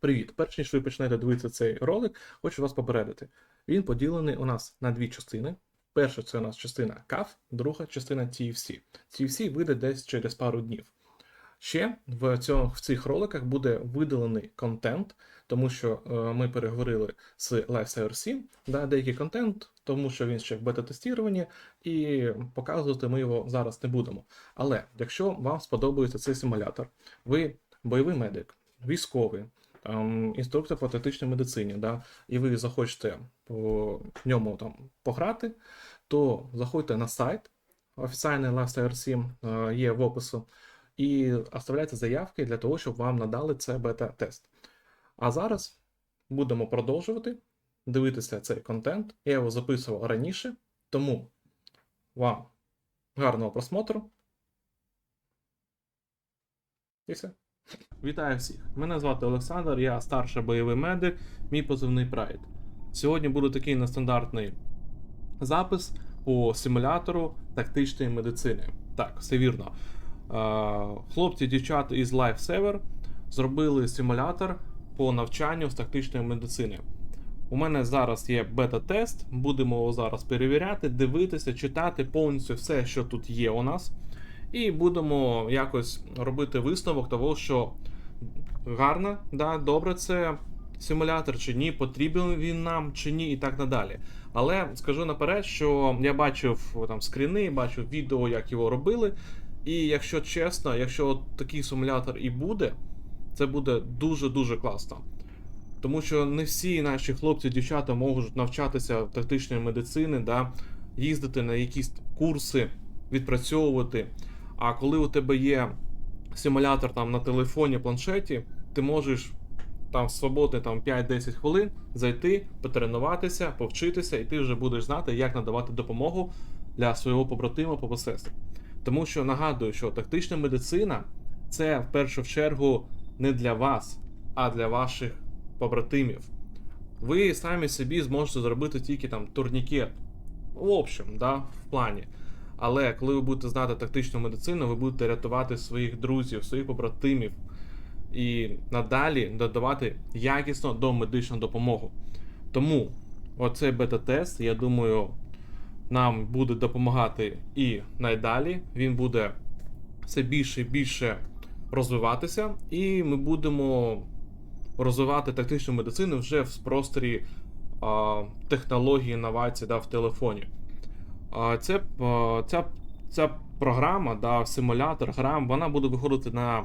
Привіт! Перш ніж ви почнете дивитися цей ролик, хочу вас попередити. Він поділений у нас на дві частини. Перша це у нас частина CAF, друга частина TFC. TFC вийде десь через пару днів. Ще в, цьому, в цих роликах буде видалений контент, тому що е, ми переговорили з LiveServer да, деякий контент, тому що він ще в бета-тестуванні, і показувати ми його зараз не будемо. Але якщо вам сподобається цей симулятор, ви бойовий медик, військовий, інструктор по тактичній медицині, да, і ви захочете по ньому там пограти, то заходьте на сайт, офіційний 7 е, є в опису, і оставляйте заявки для того, щоб вам надали це бета-тест. А зараз будемо продовжувати дивитися цей контент. Я його записував раніше, тому вам гарного просмотру. І все. Вітаю всіх! Мене звати Олександр, я старший бойовий медик, мій позивний Pride. Сьогодні буде такий нестандартний запис по симулятору тактичної медицини. Так, все вірно. Е, Хлопці, дівчата із LifeSaver зробили симулятор по навчанню з тактичної медицини. У мене зараз є бета-тест, будемо його зараз перевіряти, дивитися, читати повністю все, що тут є у нас. І будемо якось робити висновок того, що гарно, да, добре це симулятор чи ні, потрібен він нам чи ні, і так надалі. Але скажу наперед, що я бачив там скріни, бачив відео, як його робили. І якщо чесно, якщо от такий симулятор і буде, це буде дуже-дуже класно. Тому що не всі наші хлопці, дівчата можуть навчатися тактичної медицини, да, їздити на якісь курси, відпрацьовувати. А коли у тебе є симулятор там на телефоні, планшеті, ти можеш там свободно там 5-10 хвилин зайти, потренуватися, повчитися, і ти вже будеш знати, як надавати допомогу для свого побратима по посестрі. Тому що нагадую, що тактична медицина це в першу чергу не для вас, а для ваших побратимів. Ви самі собі зможете зробити тільки там турнікет. В общем, да, в плані. Але коли ви будете знати тактичну медицину, ви будете рятувати своїх друзів, своїх побратимів і надалі додавати якісно до медичну допомогу. Тому оцей бета-тест, я думаю, нам буде допомагати і найдалі. Він буде все більше і більше розвиватися, і ми будемо розвивати тактичну медицину вже в просторі а, технології інновацій да, в телефоні. Це, ця, ця програма, да, симулятор, гра, вона буде виходити на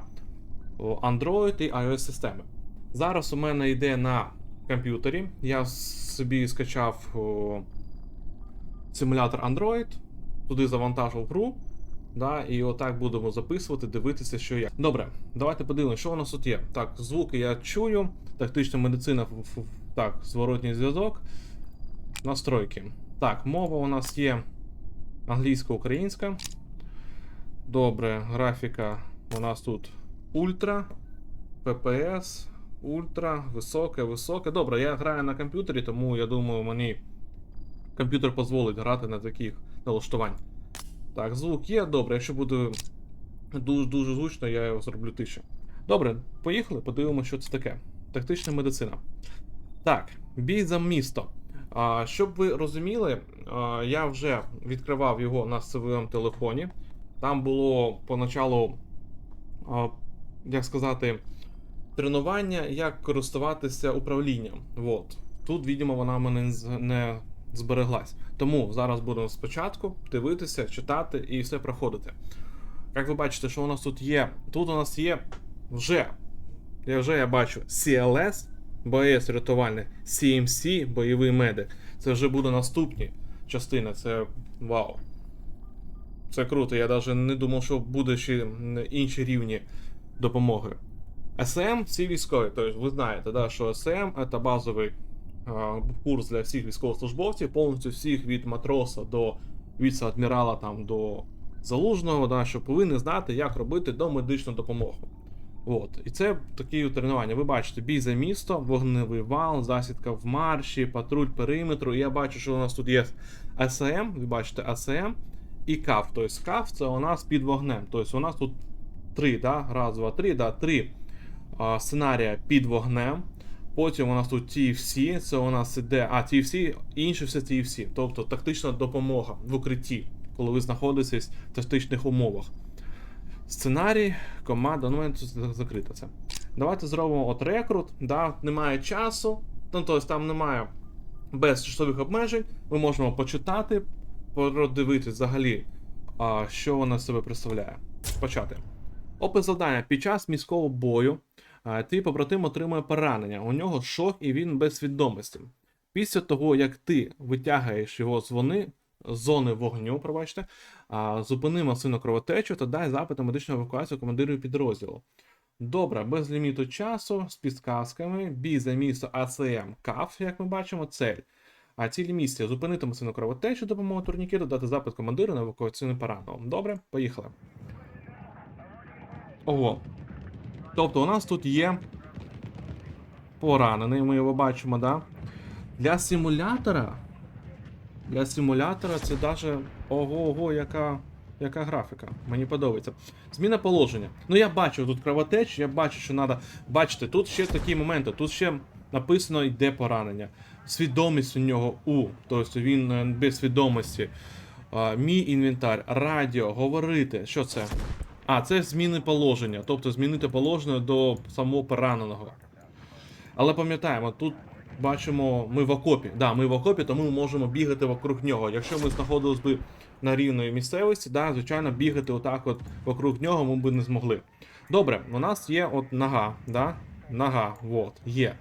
Android і iOS системи. Зараз у мене йде на комп'ютері. Я собі скачав о, симулятор Android, туди завантажив гру. Да, і отак будемо записувати, дивитися, що як. Добре, давайте подивимося, що у нас тут є. Так, звуки я чую, тактична медицина, так, зворотній зв'язок. Настройки. Так, мова у нас є англійсько-українська. Добре, графіка у нас тут ультра, PPS, ультра, високе, високе. Добре, я граю на комп'ютері, тому я думаю, мені комп'ютер дозволить грати на таких налаштувань. Так, звук є, добре, якщо буде дуже дуже звучно, я його зроблю тише. Добре, поїхали, подивимося, що це таке. Тактична медицина. Так, бій за місто. А, щоб ви розуміли, я вже відкривав його на своєму телефоні. Там було поначалу, як сказати, тренування, як користуватися управлінням. Вот. Тут, видимо, вона мене не збереглась. Тому зараз будемо спочатку дивитися, читати і все проходити. Як ви бачите, що у нас тут є? Тут у нас є вже, я вже я бачу CLS, боєць рятувальник, CMC, бойовий медик. Це вже буде наступні частини. Це вау. Це круто. Я навіть не думав, що буде ще інші рівні допомоги. СМ всі військові. Тобто ви знаєте, да, що СМ це базовий а, курс для всіх військовослужбовців, повністю всіх від матроса до віце-адмірала там до залужного, да, що повинні знати, як робити домедичну допомогу. От. І це такі тренування. Ви бачите, бій за місто, вогневий вал, засідка в марші, патруль периметру. І я бачу, що у нас тут є АСМ, ви бачите АСМ і КАФ. Тобто КАФ це у нас під вогнем. Тобто у нас тут три, да? раз, два, три, да, три а, сценарія під вогнем. Потім у нас тут TFC, це у нас іде. А, TFC, інше все TFC, тобто тактична допомога в укритті, коли ви знаходитесь в тактичних умовах. Сценарій, команда, ну, у мене закрито це. Давайте зробимо от рекрут. Да, немає часу, ну, тобто там немає без часових обмежень. Ми можемо почитати, продивитись взагалі, а, що вона себе представляє. Почати. Опис завдання. Під час міського бою твій побратим отримує поранення. У нього шок і він без свідомості. Після того, як ти витягаєш його з вони, зони вогню, пробачте, зупини масивну кровотечу та дай запит на медичну евакуацію командиру підрозділу. Добре, без ліміту часу, з підсказками, бій за місто АЦМ КАФ, як ми бачимо, цель. А цілі місця зупинити масивну кровотечу допомогою турнікету, дати запит командиру на евакуаційну пораненого. Добре, поїхали. Ого. Тобто у нас тут є поранений, ми його бачимо, да? Для симулятора. Для симулятора це даже. Ого-ого, яка. Яка графіка? Мені подобається. Зміна положення. Ну я бачу тут кровотеч, я бачу, що треба. Бачите, тут ще такі моменти, тут ще написано йде поранення. Свідомість у нього У, тобто він е, без свідомості. А, мій інвентар, радіо, говорити. Що це? А, це зміни положення, тобто змінити положення до самого пораненого. Але пам'ятаємо, тут бачимо, ми в окопі. Да, ми в окопі, тому ми можемо бігати вокруг нього. Якщо ми знаходились би на рівної місцевості, да, звичайно, бігати отак от вокруг нього ми б не змогли. Добре, у нас є от нога, да? Нога, от, є.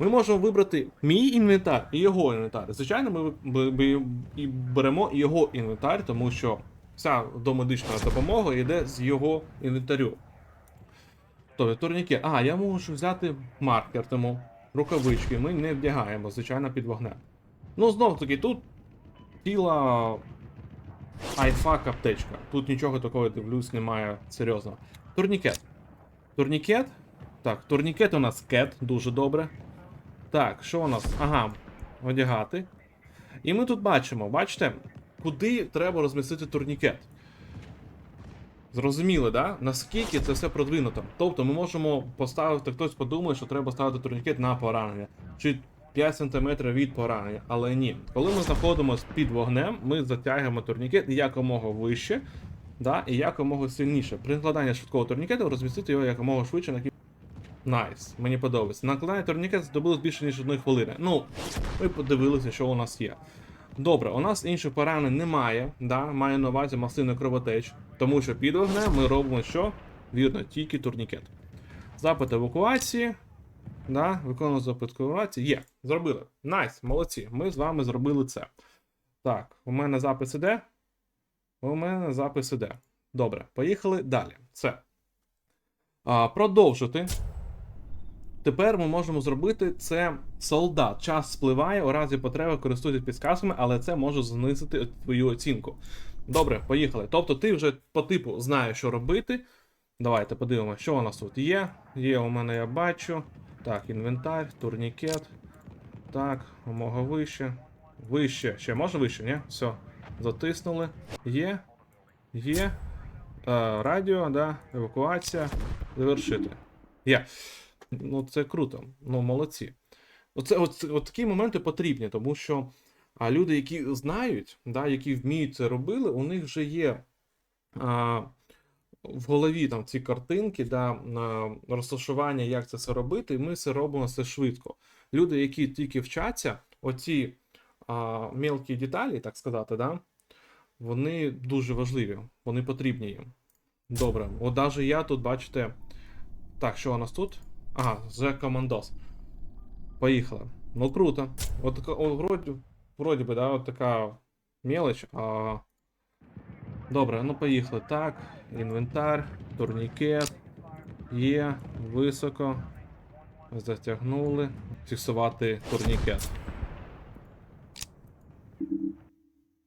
Ми можемо вибрати мій інвентар і його інвентар. Звичайно, ми і беремо його інвентар, тому що вся домедична допомога йде з його інвентарю. Тобто турніки. А, я можу взяти маркер тому. Рукавички ми не вдягаємо, звичайно, під вогнем. Ну, знов таки, тут ціла айфак аптечка. Тут нічого такого, дивлюсь, немає серйозно. Турнікет. Турнікет. Так, турнікет у нас кет, дуже добре. Так, що у нас? Ага, одягати. І ми тут бачимо, бачите, куди треба розмістити турнікет. Зрозуміли, да? Наскільки це все продвинуто. Тобто ми можемо поставити, хтось подумає, що треба ставити турнікет на поранення. Чи 5 см від поранення. Але ні. Коли ми знаходимося під вогнем, ми затягуємо турнікет якомога вище, да, і якомога сильніше. При накладанні швидкого турнікету розмістити його якомога швидше на кіп. Найс, мені подобається. Накладання турнікет здобулось більше, ніж одної хвилини. Ну, ми подивилися, що у нас є. Добре, у нас інших поранень немає, да, має на увазі масивний кровотеч, тому що під вогнем ми робимо що? Вірно, тільки турнікет. Запит евакуації. Да, виконано запит евакуації. Є, зробили. Найс, молодці. Ми з вами зробили це. Так, у мене запис іде. У мене запис іде. Добре, поїхали далі. Це. А, продовжити. Тепер ми можемо зробити це солдат. Час спливає, у разі потреби користуйтесь підсказками, але це може знизити твою оцінку. Добре, поїхали. Тобто ти вже по типу знаєш, що робити. Давайте подивимося, що у нас тут є. Є, у мене я бачу. Так, інвентар, турнікет. Так, умога вище. Вище. Ще можна вище, ні? Все. Затиснули. Є. Є. Е, радіо, да. Евакуація. Завершити. Є. Ну, це круто. Ну, молодці. Оце, от, от такі моменти потрібні, тому що а, люди, які знають, да, які вміють це робили, у них вже є а, в голові там ці картинки, да, розташування, як це все робити, і ми це робимо все швидко. Люди, які тільки вчаться, оці а, мелкі деталі, так сказати, да, вони дуже важливі, вони потрібні їм. Добре, от навіть я тут, бачите. Так, що у нас тут? Ага, The Commandos. Поїхали. Ну круто. От вроді, вроді би, да, от така мелоч. А... Добре, ну поїхали. Так, інвентар, турнікет. Є, високо. Затягнули. Фіксувати турнікет.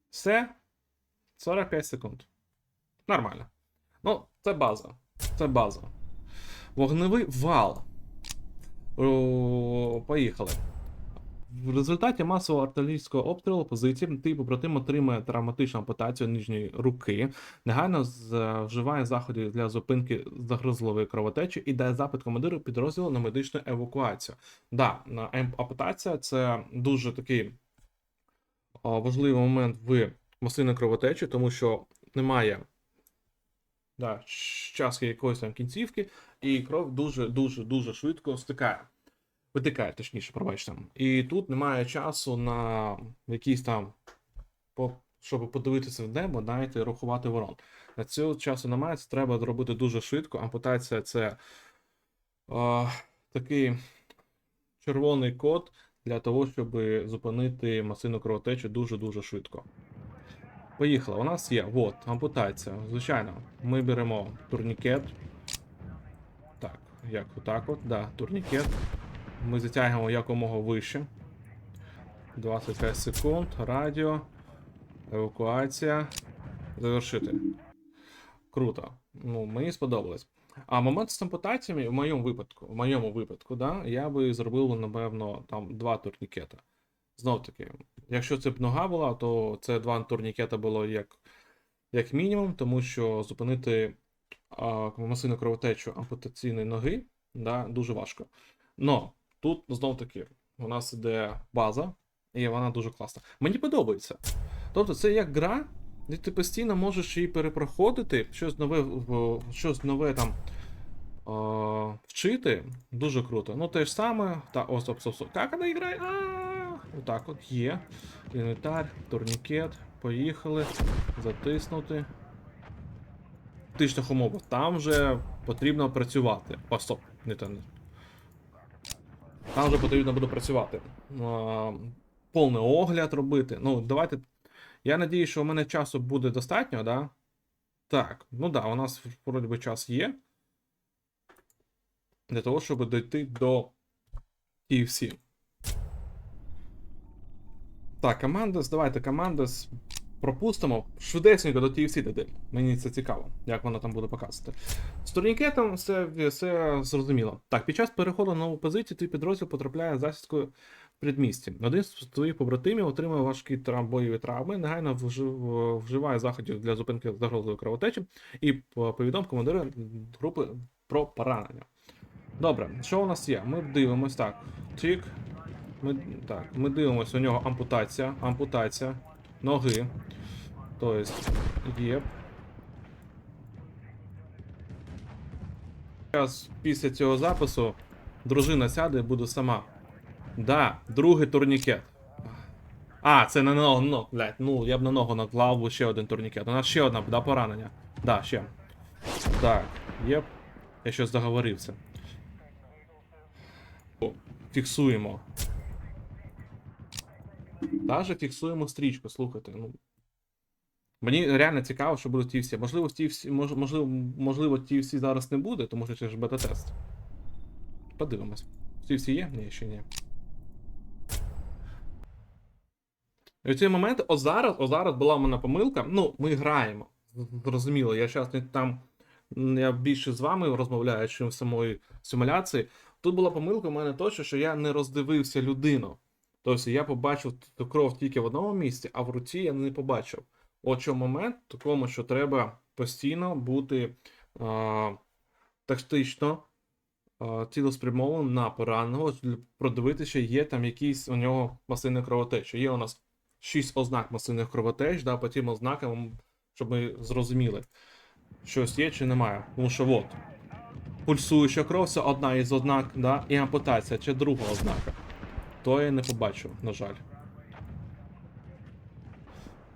Все. 45 секунд. Нормально. Ну, це база. Це база. Вогневий вал. О, поїхали. В результаті масового артилерійського обстрілу позиції ти побратим отримує травматичну ампутацію нижньої руки, негайно вживає заходів для зупинки загрозливої кровотечі і дає запит командиру підрозділу на медичну евакуацію. Да, ем- ампутація це дуже такий важливий момент в масивній кровотечі, тому що немає да, частки якоїсь там кінцівки, і кров дуже дуже дуже швидко стикає. Витикає, точніше, пробачте. І тут немає часу на якісь там, по, щоб подивитися в небо, і рахувати ворон. На цього часу немає, це треба зробити дуже швидко. Ампутація це е, такий червоний код для того, щоб зупинити масивну кровотечу дуже-дуже швидко. Поїхали. У нас є от, ампутація. Звичайно, ми беремо турнікет. Так, як отак от, да, турнікет. Ми затягуємо якомога вище. 25 секунд. Радіо. Евакуація. Завершити. Круто. Ну, мені сподобалось. А момент з ампутаціями, в моєму випадку, в моєму випадку, да, я би зробив, напевно, там два турнікета. Знов таки, якщо це б нога була, то це два турнікета було як, як мінімум, тому що зупинити а, масивну кровотечу ампутаційної ноги да, дуже важко. Но тут знов таки у нас іде база, і вона дуже класна. Мені подобається. Тобто, це як гра, де ти постійно можеш її перепроходити, щось нове, щось нове там вчити. Дуже круто. Ну, те ж саме. Та, ось, ось. Як вона грає? Отак от є. Інвентар, турнікет. Поїхали. Затиснути. В тичних умовах. Там вже потрібно працювати. О, стоп, не те. Там вже потрібно буде працювати. Повний огляд робити. Ну, давайте. Я надію, що у мене часу буде достатньо, да? Так, ну да, у нас вроді би час є. Для того, щоб дойти до TFC. Так, командос, давайте командос пропустимо. Швидесенько до TFC дойти. Мені це цікаво, як воно там буде показувати. З турнікетом все, все зрозуміло. Так, під час переходу на нову позицію твій підрозділ потрапляє засідкою в предмісті. Один з твоїх побратимів отримує важкі бойові травми, негайно вжив- вживає заходів для зупинки загрозливої кровотечі і по- повідом командира групи про поранення. Добре, що у нас є? Ми дивимось так. Тік. Ми, так, ми дивимося, у нього ампутація, ампутація, ноги. Тобто, є. Зараз після цього запису дружина сяде і буде сама. Да, другий турнікет. А, це на ногу, ну, блядь, ну я б на ногу наклав би ще один турнікет. У нас ще одна, да, поранення. Да, ще. Так, єп. Я щось договорився. Фіксуємо. Даже фіксуємо стрічку, слухайте. Ну. Мені реально цікаво, що будуть ті всі. Можливо, ті всі, мож, можливо, можливо, ті всі зараз не буде, тому що це ж бета-тест. Подивимось. Ті всі є? Ні, ще ні. І в цей момент, о зараз, о зараз була в мене помилка. Ну, ми граємо. Зрозуміло, я зараз не там. Я більше з вами розмовляю, чим в самої симуляції. Тут була помилка в мене точно, що я не роздивився людину. Тобто я побачив ту кров тільки в одному місці, а в руці я не побачив. От що момент такому, що треба постійно бути а, тактично а, цілеспрямованим на пораненого, продивитися, чи є там якісь у нього масивні кровотечі. Є у нас шість ознак масивних кровотеч, да, по тим ознакам, щоб ми зрозуміли, щось є чи немає. Тому що от, пульсуюча кров це одна із ознак, да, і ампутація це друга ознака. То я не побачив, на жаль.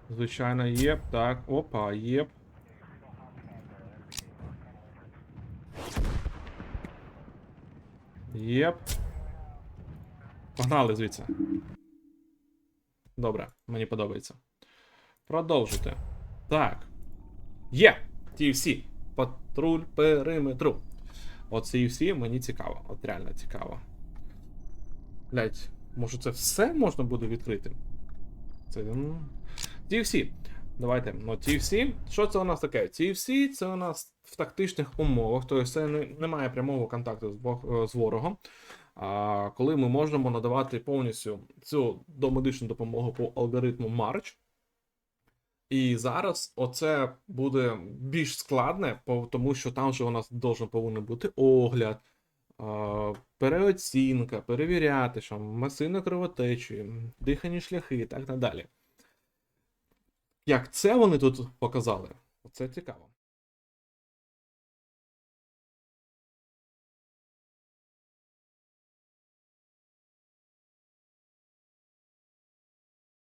Звичайно, єп, так, опа, єп. Єп. Погнали звідси. Добре, мені подобається. Продовжуйте. Так. Є! TFC. Патруль периметру. От TFC мені цікаво. От реально цікаво. Блять, може це все можна буде відкрити? Це. TFC. Давайте. Ну, TFC. Що це у нас таке? TFC це у нас в тактичних умовах, тобто це не, немає прямого контакту з, бо- з ворогом. а, коли ми можемо надавати повністю цю домедичну допомогу по алгоритму March. І зараз оце буде більш складне, тому що там же у нас повинен бути огляд, переоцінка, перевіряти, що масивна кровотечі, дихані шляхи і так далі. Як це вони тут показали? Це цікаво.